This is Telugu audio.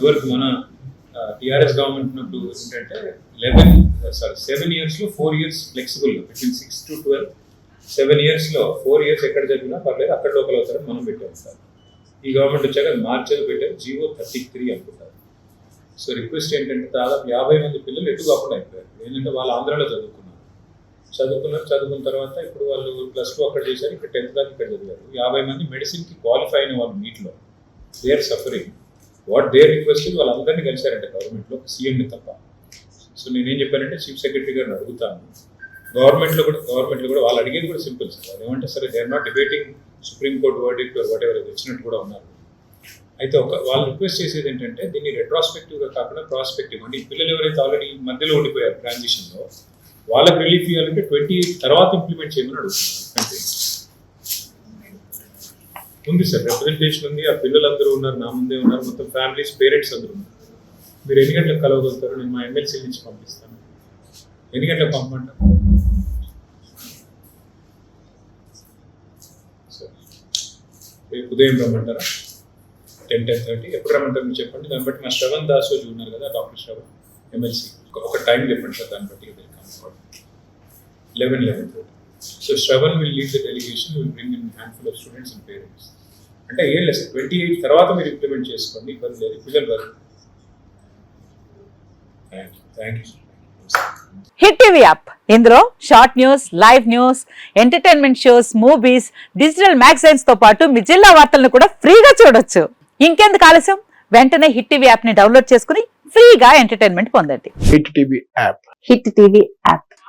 ఇదివరకు మన టిఆర్ఎస్ గవర్నమెంట్ ఉన్నప్పుడు ఏంటంటే లెవెన్ సారీ సెవెన్ ఇయర్స్లో four years flexible between six to twelve seven ఇయర్స్లో ఫోర్ ఇయర్స్ ఎక్కడ చదివినా పర్లేదు అక్కడ లోకల్ అవుతారని మనం పెట్టాం సార్. ఈ గవర్నమెంట్ వచ్చాక అది మార్చేది పెట్టారు జీవో థర్టీ త్రీ అనుకుంటారు. సో రిక్వెస్ట్ ఏంటంటే దాదాపు యాభై మంది పిల్లలు ఎటు కాకుండా అయిపోయారు. ఏంటంటే వాళ్ళు ఆంధ్రాలో చదువుకున్నారు. చదువుకున్నారు చదువుకున్న తర్వాత ఇప్పుడు వాళ్ళు ప్లస్ టూ అక్కడ చేశారు ఇక్కడ టెన్త్ దాకా ఇక్కడ చదివారు. యాభై మంది మెడిసిన్కి క్వాలిఫై అయిన వాళ్ళు నీటిలో. They are suffering what they request వాళ్ళందరినీ కలిశారంటే గవర్నమెంట్లో సీఎంని తప్ప. సో నేనేం చెప్పానంటే చీఫ్ సెక్రటరీ గారిని అడుగుతాను. గవర్నమెంట్లో కూడా గవర్నమెంట్లో కూడా వాళ్ళు అడిగేది కూడా సింపుల్ సార్. వాళ్ళు ఏమంటే సరే they are not debating supreme court verdict whatever వచ్చినట్టు కూడా ఉన్నారు. అయితే ఒక వాళ్ళు రిక్వెస్ట్ చేసేది ఏంటంటే దీన్ని రెట్రాస్పెక్టివ్గా కాకుండా ప్రాస్పెక్టివ్ అంటే ఈ పిల్లలు ఎవరైతే ఆల్రెడీ మధ్యలో ఉండిపోయారు ట్రాన్సిషన్లో వాళ్ళకి రిలీఫ్ ఇవ్వాలంటే ట్వంటీ తర్వాత ఇంప్లిమెంట్ చేయమని అడుగుతున్నారు ఉంది సార్. రిప్రజెంటేషన్ ఉంది. ఆ పిల్లలందరూ ఉన్నారు నా ముందే ఉన్నారు. మొత్తం ఫ్యామిలీస్ పేరెంట్స్ అందరూ ఉన్నారు. మీరు ఎన్ని గంటలకు కలవగలుగుతారు నేను మా ఎమ్మెల్సీ నుంచి పంపిస్తాను. ఎన్ని గంటలకు పంపమంటారు? సరే రేపు ఉదయం రమ్మంటారా? టెన్ టెన్ థర్టీ ఎప్పుడు రమ్మంటారు మీరు చెప్పండి. దాన్ని బట్టి మా శ్రవణ్ దాస్ ఉన్నారు కదా డాక్టర్ శ్రవణ్ ఎమ్మెల్సీ ఒక టైం చెప్పండి సార్ దాన్ని బట్టి. Eleven eleven thirty so Sravan will lead the delegation will bring in handful of students and parents అంటే ఏం లేదు ట్వంటీ ఎయిట్ తర్వాత మీరు ఇంప్లిమెంట్ చేసుకోండి ఇబ్బంది లేదు పిల్లలు వరకు thank you hit TV app. ఇందులో short news live news entertainment shows movies digital మ్యాగజైన్స్తో పాటు మీ జిల్లా వార్తలను కూడా ఫ్రీగా చూడొచ్చు. ఇంకెందుకు ఆలస్యం? వెంటనే హిట్ టీవీ యాప్ని డౌన్లోడ్ చేసుకుని ఫ్రీగా ఎంటర్టైన్మెంట్ పొందండి. Hit TV app. Hit TV app.